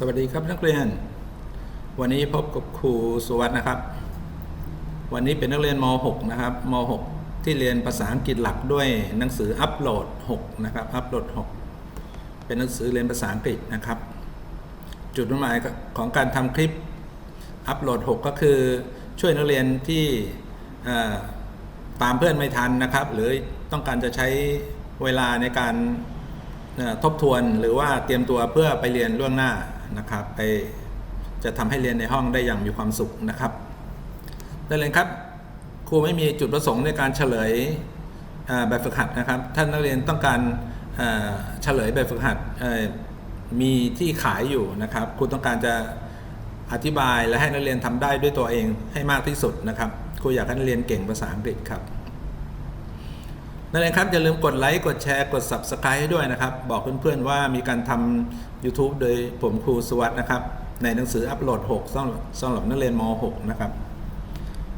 สวัสดีครับนักเรียน วันนี้พบกับครูสุวัสด์นะครับ วันนี้เป็นนักเรียนม .6 นะครับม .6 ที่เรียนภาษาอังกฤษหลักด้วยหนังสืออัปโหลด6นะครับอัปโหลด 6 เป็นหนังสือเรียนภาษาอังกฤษนะครับ จุดมุ่งหมายของการทำคลิปอัปโหลด 6 ก็คือช่วยนักเรียนที่ตามเพื่อนไม่ทันนะครับ หรือต้องการจะใช้เวลาในการทบทวนหรือว่าเตรียมตัวเพื่อไปเรียนล่วงหน้า นะครับไปจะทำให้เรียนในห้องได้อย่างมีความสุขนะครับได้เลยครับครูไม่มีจุดประสงค์ในการเฉลยแบบฝึกหัดนะครับท่านนักเรียนต้องการเฉลยแบบฝึกหัดมีที่ขายอยู่นะครับครูต้องการจะอธิบายและให้นักเรียนทำได้ด้วยตัวเองให้มากที่สุดนะครับครูอยากให้นักเรียนเก่งภาษาอังกฤษครับ นั่นเองครับอย่าลืมกดไลค์กดแชร์กด Subscribe ให้ด้วยนะครับ บอกเพื่อนๆว่ามีการทำ YouTube โดยผมครูสวัสด์นะครับ ในหนังสืออัปโหลด 6สำหรับสำหรับนักเรียนม .6 นะครับ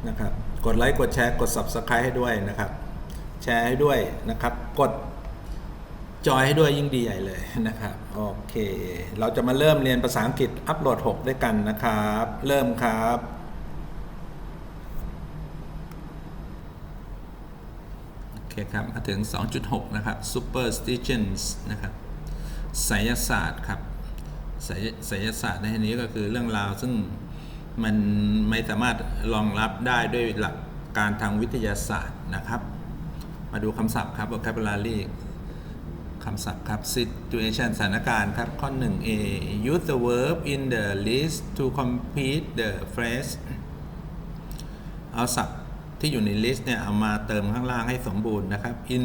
นะครับ กดไลค์กดแชร์กด Subscribe ให้ด้วยนะครับ แชร์ให้ด้วยนะครับ กดจอยให้ด้วยยิ่งดีใหญ่เลยนะครับ โอเค เราจะมาเริ่มเรียนภาษาอังกฤษอัปโหลด 6 ด้วยกันนะครับ เริ่มครับ โอเคครับมาถึง 2.6 นะครับ superstitions นะครับไสยศาสตร์ครับไสยไสยศาสตร์ในที่นี้ก็คือเรื่องราวซึ่งมันไม่สามารถรองรับได้ด้วยหลักการทางวิทยาศาสตร์นะครับ มาดูคำศัพท์ครับ vocabulary คำศัพท์ครับ situation สถานการณ์ครับ ข้อ 1a use the verb in the list to complete the phrase เอาศัพท์ ที่อยู่ในลิสต์เนี่ยเอามาเติมข้างล่างให้สมบูรณ์นะครับ in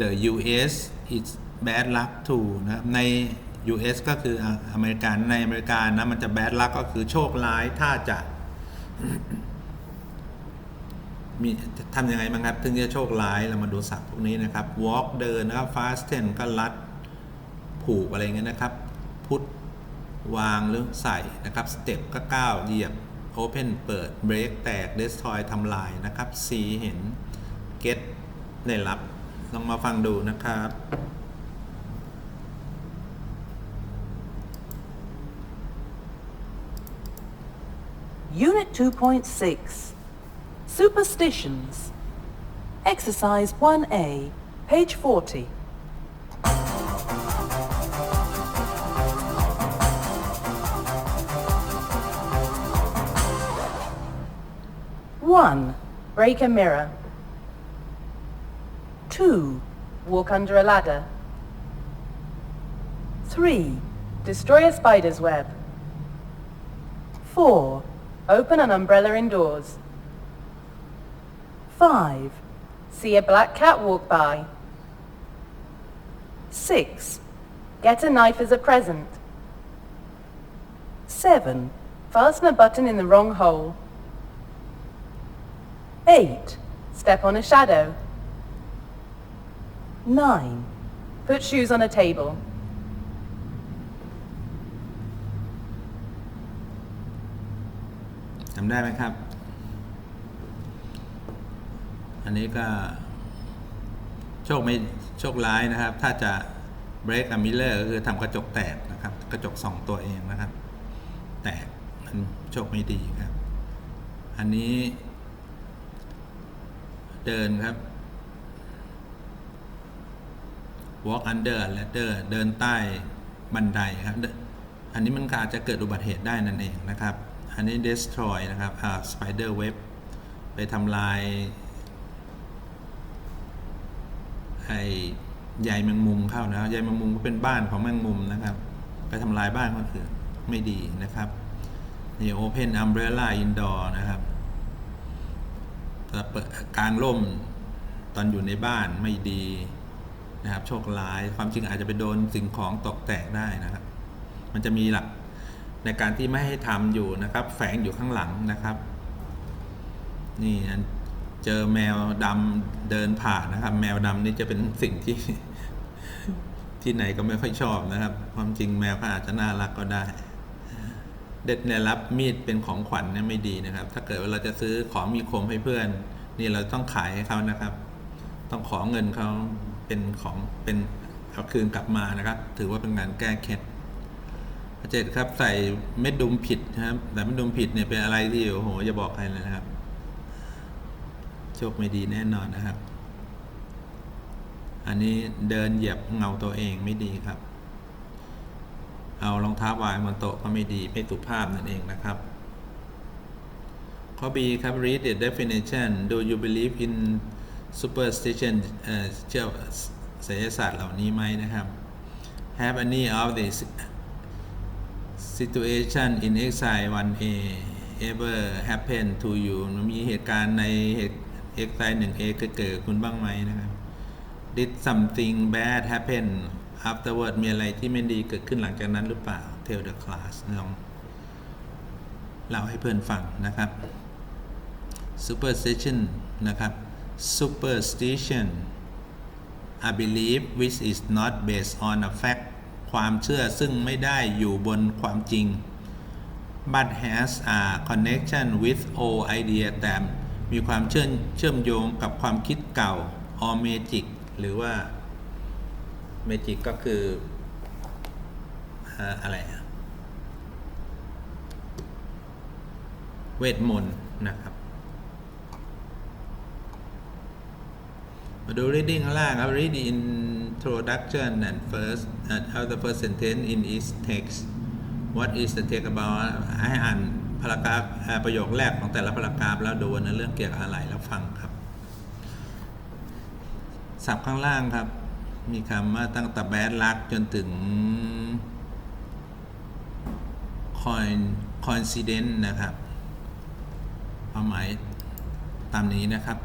the US it's bad luck to นะครับใน US ก็คืออเมริกันในอเมริกานะมันจะ bad luck ก็คือโชคร้ายถ้าจะมีทำยังไงบ้างครับ ถึงจะโชคร้ายเรามาดูศัพท์พวกนี้นะครับ walk เดินนะครับ fasten ก็รัดผูกอะไรเงี้ยนะครับ พุทวางหรือใส่นะครับ step ก็ก้าวเหยียบ open เปิด break แตก destroy ทำลายนะครับ see เห็น get ได้รับ ลองมาฟังดูนะครับ Unit 2.6 Superstitions Exercise 1A, page 40. One, break a mirror. Two, walk under a ladder. Three, destroy a spider's web. 4. Open an umbrella indoors. 5. See a black cat walk by. 6. Get a knife as a present. 7. Fasten a button in the wrong hole. 8. Step on a shadow. 9. Put shoes on a table. จำได้ไหมครับ อันนี้ก็ โชคไม่โชคร้ายนะครับ ถ้าจะ break a mirror ก็คือทำกระจกแตกนะครับ กระจกสองตัวเองนะครับ แตกมันโชคไม่ดีครับ อันนี้ เดินครับ walk under ladder เดินใต้บันไดครับ อันนี้มันก็อาจจะเกิดอุบัติเหตุได้นั่นเองนะครับ อันนี้ destroy นะครับอ่า spider web ไปทำลายไอ้ใยแมงมุมเข้านะใยแมงมุมก็เป็นบ้านของแมงมุมนะครับ ไปทำลายบ้านคนอื่นไม่ดีนะครับนี่ open umbrella indoor นะครับ กลางร่มตอนอยู่ในบ้านไม่ดีนะครับ โชคร้ายความจริงอาจจะไปโดนสิ่งของตกแตกได้นะครับ มันจะมีหลักในการที่ไม่ให้ทำอยู่นะครับ แฝงอยู่ข้างหลังนะครับ นี่เจอแมวดำเดินผ่านนะครับ แมวดำนี่จะเป็นสิ่งที่ที่ไหนก็ไม่ค่อยชอบนะครับ ความจริงแมวก็อาจจะน่ารักก็ได้ เด็ดเนี่ยรับมีดเป็นของขวัญเนี่ยไม่ดีนะครับ ถ้าเกิดว่าเราจะซื้อของมีคมให้เพื่อน นี่เราต้องขายให้เขานะครับ ต้องขอเงินเขาเป็นของเป็นเอาคืนกลับมานะครับ ถือว่าเป็นงานแก้เคล็ดข้อเจ็ดครับ ใส่เม็ดดุมผิดนะครับแต่เม็ดดุมผิดเนี่ยเป็นอะไรที่โอ้โหจะบอกใครเลยนะครับโชคไม่ดีแน่นอนนะครับ อันนี้เดินเหยียบเงาตัวเองไม่ดีครับ เอารองเท้าวางบนโต๊ะก็ไม่ดีไม่สุภาพนั่นเองนะครับ ข้อ B ครับ read the definition do you believe in superstition เอ่อเชื่อไสยศาสตร์เหล่านี้ไหมนะครับ have any of the situation in exile 1a ever happen to you มีเหตุการณ์ใน exile 1a เกิดเกิดคุณบ้างไหมนะครับ did something bad happen afterward มีอะไรที่ไม่ดีเกิดขึ้นหลังจากนั้นหรือเปล่า tell the class ลองเล่าให้เพื่อนฟังนะครับ superstition นะครับ superstition a belief which is not based on a fact ความเชื่อซึ่งไม่ได้อยู่บนความจริง but has a connection with old idea แต่มีความเชื่อมเชื่อมโยงกับความคิดเก่า or magic หรือว่า magic ก็คืออะไรอะเวทมนต์นะครับ มาดู reading ข้างล่างครับ read introduction and first uh, of the first sentence in each text what is the text about ให้อ่านพารากราฟประโยคแรกของแต่ละพารากราฟแล้วดูว่าเนื้อเรื่องเกี่ยวกับอะไรแล้วฟังครับศัพท์ข้างล่างครับ มีคำว่าตั้งแต่ bad luck จนถึง coin coincident นะครับความหมายตามนี้นะครับ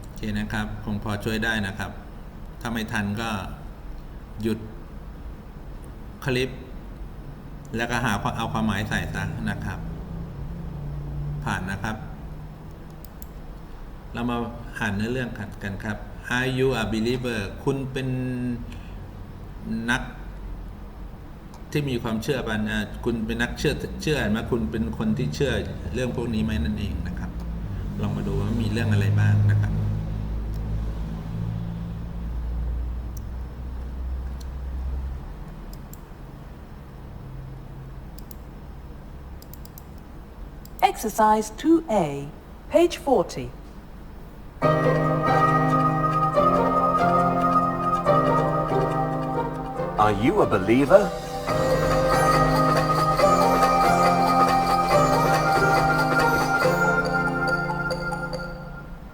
โอเคนะครับ คงพอช่วยได้นะครับ ถ้าไม่ทันก็หยุดคลิป แล้วก็หาเอาความหมายใส่ซะนะครับ ผ่านนะครับ เรามาอ่านเนื้อเรื่องขัดกันครับ Are you a believer คุณเป็นนักที่มีความเชื่อปันะคุณเป็นนักเชื่อเชื่อไหมคุณเป็นคนที่เชื่อเรื่องพวกนี้ไหมนั่นเองนะครับ ลองมาดูว่ามีเรื่องอะไรบ้างนะครับ Exercise 2A, page 40. Are you a believer?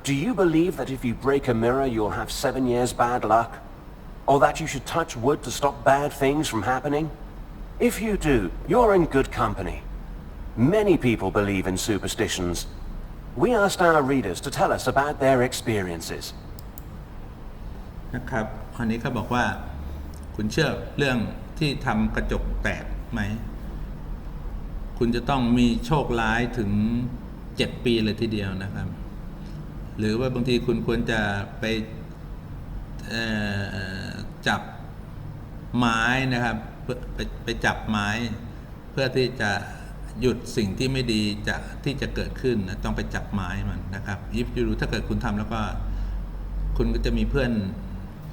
Do you believe that if you break a mirror, you'll have seven years bad luck? Or that you should touch wood to stop bad things from happening? If you do, you're in good company. Many people believe in superstitions. We asked our readers to tell us about their experiences. นะครับอันนี้เขาบอกว่า คุณเชื่อเรื่องที่ทำกระจกแตกไหม คุณจะต้องมีโชคร้ายถึงเจ็ดปีเลยทีเดียวนะครับ หรือว่าบางทีคุณควรจะไปจับไม้นะครับ ไปไปจับไม้ เพื่อที่จะ หยุดสิ่งที่ไม่ดีจะที่จะเกิดขึ้นนะต้องไปจับไม้มันนะครับยิบยูรู้ถ้าเกิดคุณทำแล้วก็ คุณก็จะมีเพื่อน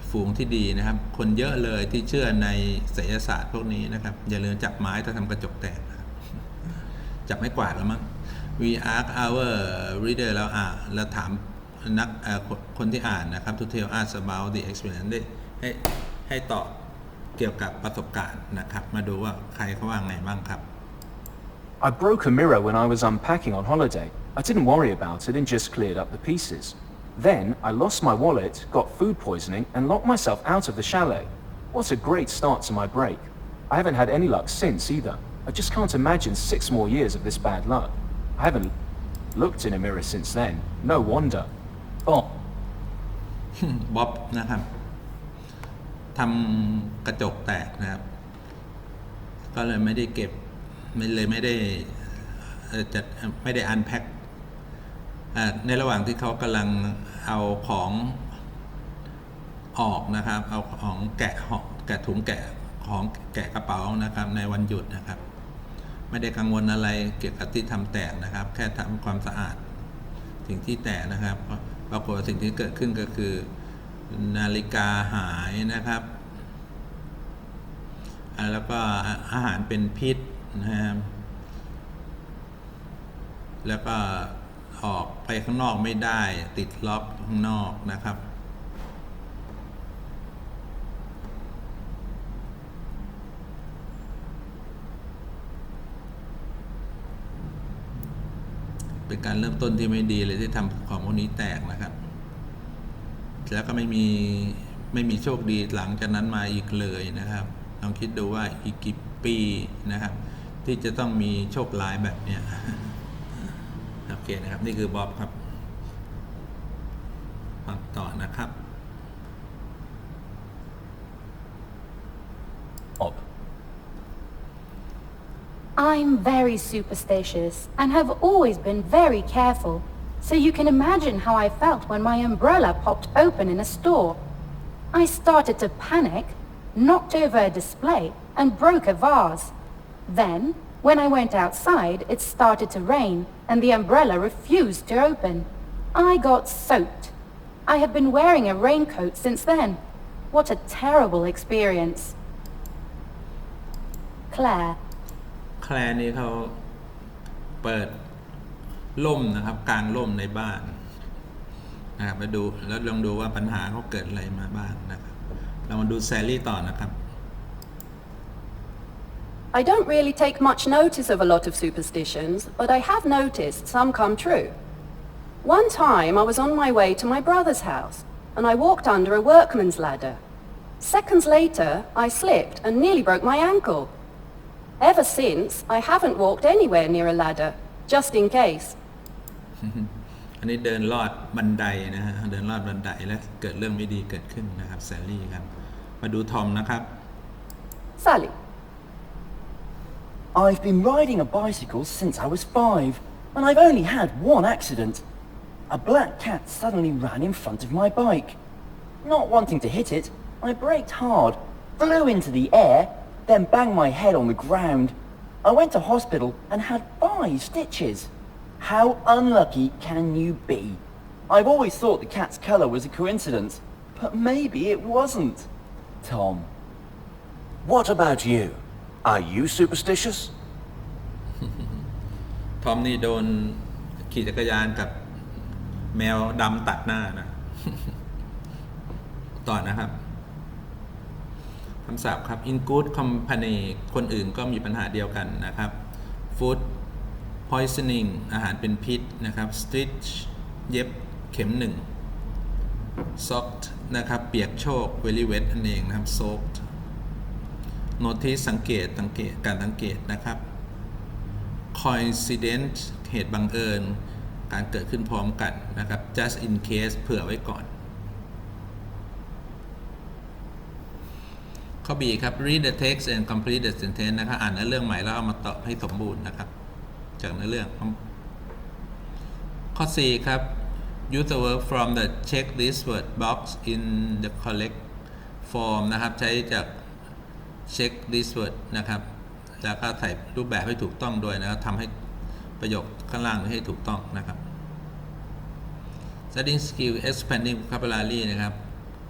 ฝูงที่ดีนะครับ คนเยอะเลยที่เชื่อในศิลศาสตร์พวกนี้นะครับ อย่าลืมจับไม้ถ้าทำกระจกแตกจับไม่กวาดแล้วมั้ง we ask our reader แล้วอ่าเราถามนักคนคนที่อ่านนะครับ to tell us about the experience ได้ให้ให้ตอบเกี่ยวกับประสบการณ์นะครับ มาดูว่าใครเขาว่าไงบ้างครับ I broke a mirror when I was unpacking on holiday. I didn't worry about it and just cleared up the pieces. Then I lost my wallet, got food poisoning, and locked myself out of the chalet. What a great start to my break. I haven't had any luck since either. I just can't imagine six more years of this bad luck. I haven't looked in a mirror since then. No wonder. Oh, บ๊อบนะครับทำกระจกแตกนะครับ ก็เลยไม่ได้เก็บ ไม่เลยไม่ได้จัดไม่ได้อันแพ็คในระหว่างที่เขากำลังเอาของออกนะครับ เอาของแกะห่อแกะถุงแกะของแกะกระเป๋านะครับ ในวันหยุดนะครับ ไม่ได้กังวลอะไรเกี่ยวกับที่ทำแตกนะครับ แค่ทำความสะอาด สิ่งที่แตกนะครับปรากฏสิ่งที่เกิดขึ้นก็คือ นาฬิกาหายนะครับแล้วก็อาหารเป็นพิษ นะครับแล้วก็ออกไปข้างนอกไม่ได้ติดล็อกข้างนอกนะครับ เป็นการเริ่มต้นที่ไม่ดีเลยที่ทำของพวกนี้แตกนะครับ แล้วก็ไม่มีไม่มีโชคดีหลังจากนั้นมาอีกเลยนะครับลองคิดดูว่าอีกกี่ปีนะครับ ที่จะต้องมีโชคร้ายแบบเนี้ย โอเคนะครับ นี่คือบ๊อบครับฟังต่อนะครับ Ob. I'm very superstitious and have always been very careful, so you can imagine how I felt when my umbrella popped open in a store. I started to panic, knocked over a display, and broke a vase. Then, when I went outside, it started to rain, and the umbrella refused to open. I got soaked. I have been wearing a raincoat since then. What a terrible experience. Claire. แคลร์นี่เขาเปิดล่มนะครับ กลางล่มในบ้านนะครับมาดูแล้วลองดูว่าปัญหาเขาเกิดอะไรมาบ้างนะครับ เรามาดูแซลลี่ต่อนะครับ I don't really take much notice of a lot of superstitions, but I have noticed some come true. One time I was on my way to my brother's house, and I walked under a workman's ladder. Seconds later, I slipped and nearly broke my ankle. Ever since, I haven't walked anywhere near a ladder, just in case. อันนี้เดินลอดบันไดนะฮะเดินลอดบันไดแล้วเกิดเรื่องไม่ดีเกิดขึ้นนะครับแซลลี่ครับ มาดูทอมนะครับ Sally. I've been riding a bicycle since I was five, and I've only had one accident. A black cat suddenly ran in front of my bike. Not wanting to hit it, I braked hard, flew into the air, then banged my head on the ground. I went to hospital and had five stitches. How unlucky can you be? I've always thought the cat's colour was a coincidence, but maybe it wasn't. Tom. What about you? Are you superstitious? ทอมนี่โดนขี่จักรยานกับแมวดำตัดหน้านะ ต่อนะครับคำศัพท์ครับ in good company คนอื่นก็มีปัญหาเดียวกันนะครับ food poisoning อาหารเป็นพิษนะครับ stitch เย็บเข็มหนึ่ง soaked นะครับ เปียกโชก very wet นั่นเองนะครับ soaked notice สังเกตสังเกตการสังเกตนะครับ coincident เหตุบังเอิญ การเกิดขึ้นพร้อมกันนะครับ just in case เผื่อไว้ก่อน ข้อ B ครับ read the text and complete the sentence นะครับ อ่านเนื้อเรื่องใหม่แล้วเอามาตอบให้สมบูรณ์นะครับ จากเนื้อเรื่อง ข้อ C ครับ use the verb from the check this word box in the correct form นะครับ ใช้จาก check this word นะครับ แล้วก็ใส่รูปแบบให้ถูกต้องด้วยนะครับทำให้ประโยคข้างล่างให้ถูกต้องนะครับ studying skill expanding vocabulary นะครับ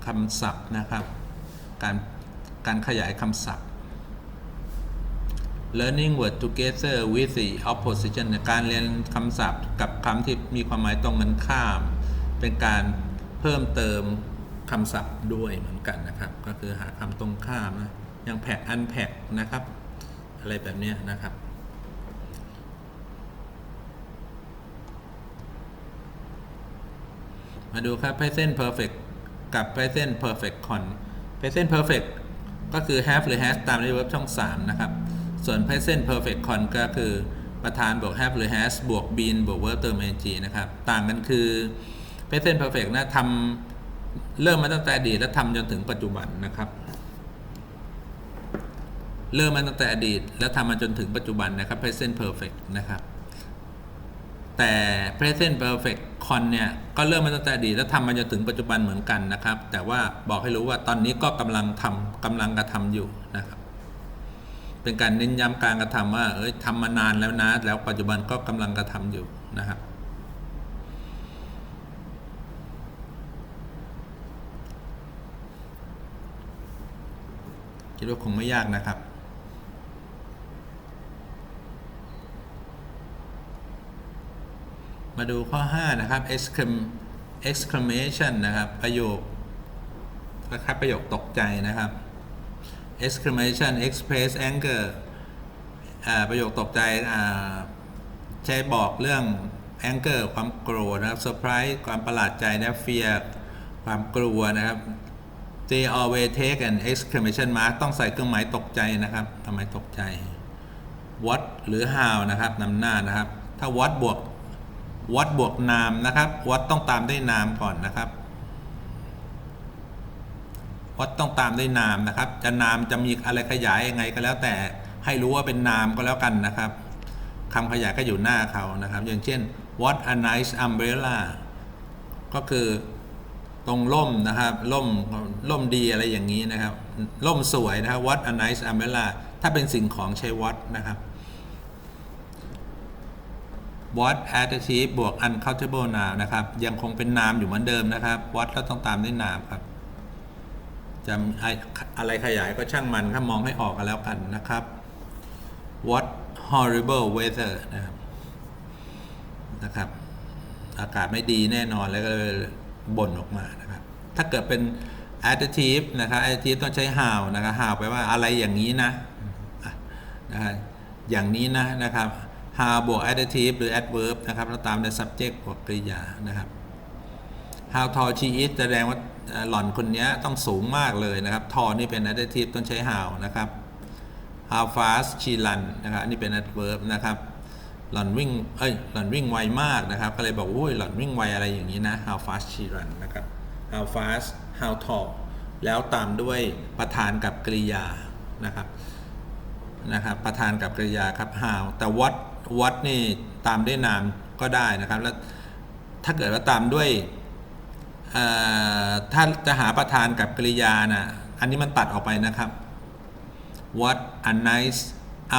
คำศัพท์นะครับ การการขยายคำศัพท์ learning word together with the opposition การเรียนคำศัพท์กับคำที่มีความหมายตรงกันข้าม เป็นการเพิ่มเติมคำศัพท์ด้วยเหมือนกันนะครับ ก็คือหาคำตรงข้ามนะ อย่างแพ็กอันแพ็กนะครับ อะไรแบบนี้นะครับ มาดูครับ present perfect กับ present perfect con present perfect ก็คือ have หรือ has ตามใน verb ช่อง 3 นะครับ ส่วน present perfect con ก็คือประธานบวก have หรือ has บวก been บวก verb เติม ing นะครับ ต่างกันคือ present perfect นะทำเริ่มมาตั้งแต่อดีตและทำจนถึงปัจจุบันนะครับ เริ่มมาตั้งแต่อดีต แล้วทำมาจนถึงปัจจุบันนะครับ present perfect นะครับ แต่ present perfect con เนี่ยก็เริ่มมาตั้งแต่อดีตแล้วทำมาจนถึงปัจจุบันเหมือนกันนะครับ แต่ว่าบอกให้รู้ว่าตอนนี้ก็กำลังทำกำลังกระทำอยู่นะครับ เป็นการเน้นย้ำการกระทำว่าเอ้ยทำมานานแล้วนะ แล้วปัจจุบันก็กำลังกระทำอยู่นะครับคิดว่าคงไม่ยากนะครับ มาดูข้อ 5 นะครับ exclam exclamation นะครับ ประโยคคล้ายๆประโยคตกใจนะครับ exclamation express anger อ่าประโยคตกใจอ่าใช้บอกเรื่อง anger ความโกรธนะครับ surprise ความประหลาดใจนะ fear ความกลัวนะครับ they always take an exclamation mark ต้องใส่เครื่องหมายตกใจนะครับทำไมตกใจ what หรือ how นะครับนำหน้านะครับ ถ้า what บวก what บวกนามนะครับ what ต้องตามด้วยนามก่อนนะครับ what ต้องตามด้วยนามนะครับ จะนามจะมีอะไรขยายยังไงก็แล้วแต่ให้รู้ว่าเป็นนามก็แล้วกันนะครับคำขยายก็อยู่หน้าเขานะครับ อย่างเช่น what a nice umbrella ก็คือตรงร่มนะครับร่มร่มดีอะไรอย่างนี้นะครับร่มสวยนะครับ what a nice umbrella ถ้าเป็นสิ่งของใช้ what นะครับ what adjective บวก uncountable noun นะครับ ยังคงเป็นนามอยู่เหมือนเดิมนะครับ what แล้วต้องตามด้วยนามครับจะอะไรขยายก็ช่างมันครับมองให้ออกกันแล้วกันนะครับ what horrible weather นะครับนะครับ อากาศไม่ดีแน่นอนแล้วก็เลยบ่นออกมานะครับ ถ้าเกิดเป็น adjective นะครับ adjective ต้องใช้ how นะครับ how แปลว่าอะไรอย่างนี้นะอะนะฮะอย่างนี้นะนะครับ how บวก adjective หรือ adverb นะครับแล้วตามด้วย subject บวกกริยานะครับ how tall she is แสดงว่าหล่อนคนนี้ต้องสูงมากเลยนะครับ tall นี่เป็น adjective ต้องใช้ how นะครับ how fast she run นะครับอันนี้เป็น adverb นะครับหล่อนวิ่งเอ้ยหล่อนวิ่งไวมากนะครับ ก็เลยบอกอุ้ยหล่อนวิ่งไวอะไรอย่างนี้นะ how fast she run นะครับ how fast how tall แล้วตามด้วยประธานกับกริยานะครับนะครับประธานกับกริยาครับ how แต่ what what นี่ตามด้วยนามก็ได้นะครับ แล้วถ้าเกิดว่าตามด้วยถ้าจะหาประธานกับกริยานะอันนี้มันตัดออกไปนะครับ what a nice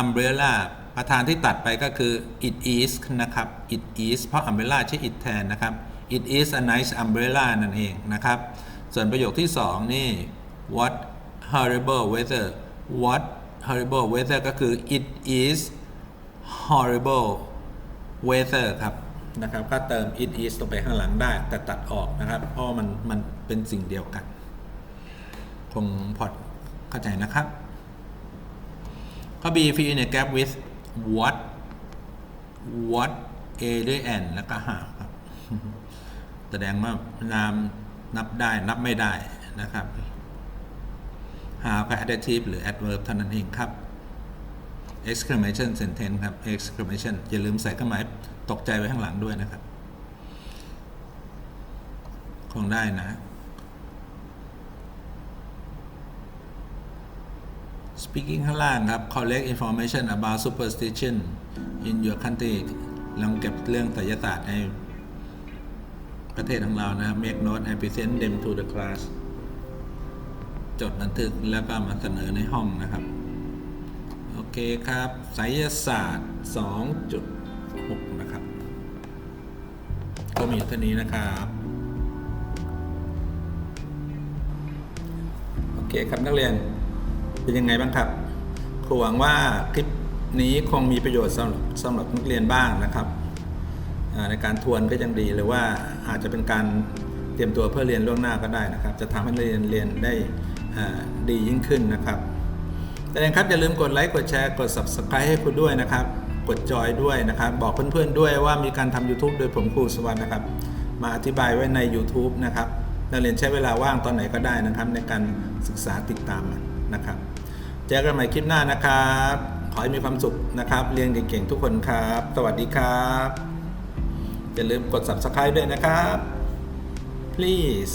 umbrella ประธานที่ตัดไปก็คือ it is นะครับ it is เพราะ umbrella ใช้ it แทนนะครับ it is a nice umbrella นั่นเองนะครับ ส่วนประโยคที่ 2 นี่ what horrible weather what horrible weather ก็คือ it is horrible weather ครับนะครับก็เติม it is ลงไปข้างหลังได้ แต่ตัดออกนะครับ เพราะมันมันเป็นสิ่งเดียวกัน คงพอดเข้าใจนะครับข้อ B fill in a gap with what what a ด้วย and แล้วก็ how ครับ แสดงว่านามนับได้นับไม่ได้นะครับ how กับ adjective หรือ adverb เท่านั้นเองครับ exclamation sentence ครับ exclamation อย่าลืมใส่เครื่องหมายตกใจไว้ข้างหลังด้วยนะครับ คงได้นะ speaking ข้างล่างครับ collect information about superstition in your country ลองเก็บเรื่องไสยศาสตร์ในประเทศของเรานะครับ make note and present them to the class จดบันทึกแล้วก็มาเสนอในห้องนะครับ เคครับไสยศาสตร์ 2.6 นะครับ ก็มีเท่านี้นะครับ โอเคครับนักเรียน เป็นยังไงบ้างครับครูหวังว่าคลิปนี้คงมีประโยชน์สำหรับสำหรับนักเรียนบ้างนะครับ ในการทวนก็ยังดีหรือว่าอาจจะเป็นการเตรียมตัวเพื่อเรียนล่วงหน้าก็ได้นะครับ จะทำให้นักเรียนเรียนได้ดียิ่งขึ้นนะครับ แต่ยังครับอย่าลืมกดไลค์กดแชร์กด subscribe ให้ครูด้วยนะครับ กดจอยด้วยนะครับ บอกเพื่อนๆด้วยว่ามีการทำ YouTube โดยผมครูสวัสดิ์นะครับ มาอธิบายไว้ใน YouTube นะครับนักเรียนใช้เวลาว่างตอนไหนก็ได้นะครับ ในการศึกษาติดตามมันนะครับเจอกันใหม่คลิปหน้านะครับ ขอให้มีความสุขนะครับ เรียนเก่งๆทุกคนครับ สวัสดีครับอย่าลืมกด subscribe ด้วยนะครับ please